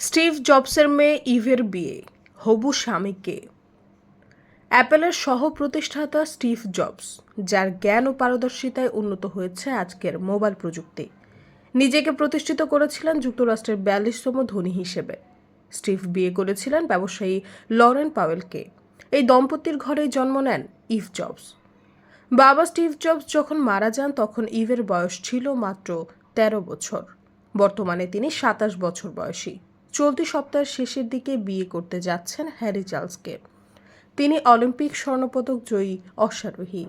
Steve জবসের মেয়ে ইভের বিয়ে, হবু স্বামীকে। অ্যাপেলের সহ প্রতিষ্ঠাতা স্টিভ জবস, যার জ্ঞান ও পারদর্শিতায় উন্নত হয়েছে আজকের মোবাইল প্রযুক্তি। নিজেকে প্রতিষ্ঠিত করেছিলেন যুক্তরাষ্ট্রের বিয়াল্লিশতম ধনী হিসেবে। স্টিভ বিয়ে করেছিলেন ব্যবসায়ী লরেন পাওয়েলকে। এই দম্পতির ঘরেই জন্ম নেন ইভ জবস। বাবা স্টিভ জবস যখন মারা যান, তখন ইভের বয়স ছিল মাত্র তেরো বছর। বর্তমানে তিনি সাতাশ বছর বয়সী। চলতি সপ্তাহের শেষের দিকে বিয়ে করতে যাচ্ছেন হ্যারি চার্লসকে। তিনি অলিম্পিক স্বর্ণপদক জয়ী, অশ্বারোহী।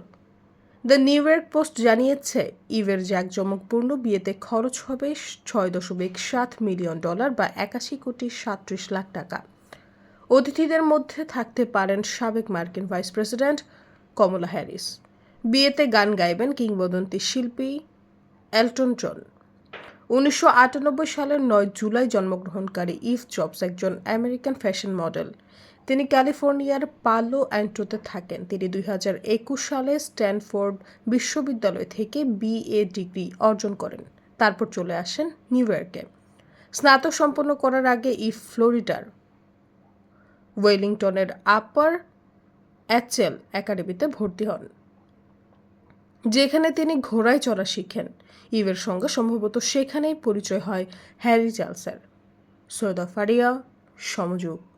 দ্য নিউ ইয়র্ক পোস্ট জানিয়েছে, ইভের জাঁকজমকপূর্ণ বিয়েতে খরচ হবে ছয় দশমিক সাত মিলিয়ন ডলার বা একাশি কোটি সাতত্রিশ লাখ টাকা। অতিথিদের মধ্যে থাকতে পারেন সাবেক মার্কিন ভাইস প্রেসিডেন্ট কমলা হ্যারিস। বিয়েতে গান গাইবেন কিংবদন্তি শিল্পী এলটন জন। উনিশশো আটানব্বই সালের নয় জুলাই জন্মগ্রহণকারী ইভ জবস একজন আমেরিকান ফ্যাশন মডেল। তিনি ক্যালিফোর্নিয়ার পালো অ্যান্ট্রোতে থাকেন। তিনি দুই হাজার একুশ সালে স্ট্যানফোর্ড বিশ্ববিদ্যালয় থেকে বিএ ডিগ্রি অর্জন করেন। তারপর চলে আসেন নিউ ইয়র্কে। স্নাতক সম্পন্ন করার আগে ইভ ফ্লোরিডার ওয়েলিংটনের আপার অ্যাচেল একাডেমিতে ভর্তি হন। যেখানে তিনি ঘোড়ায় চড়া শিখেন। ইভের সঙ্গে সম্ভবত সেখানেই পরিচয় হয় হ্যারি চার্লসের। সৈয়দা ফারিয়া, সমযোগ।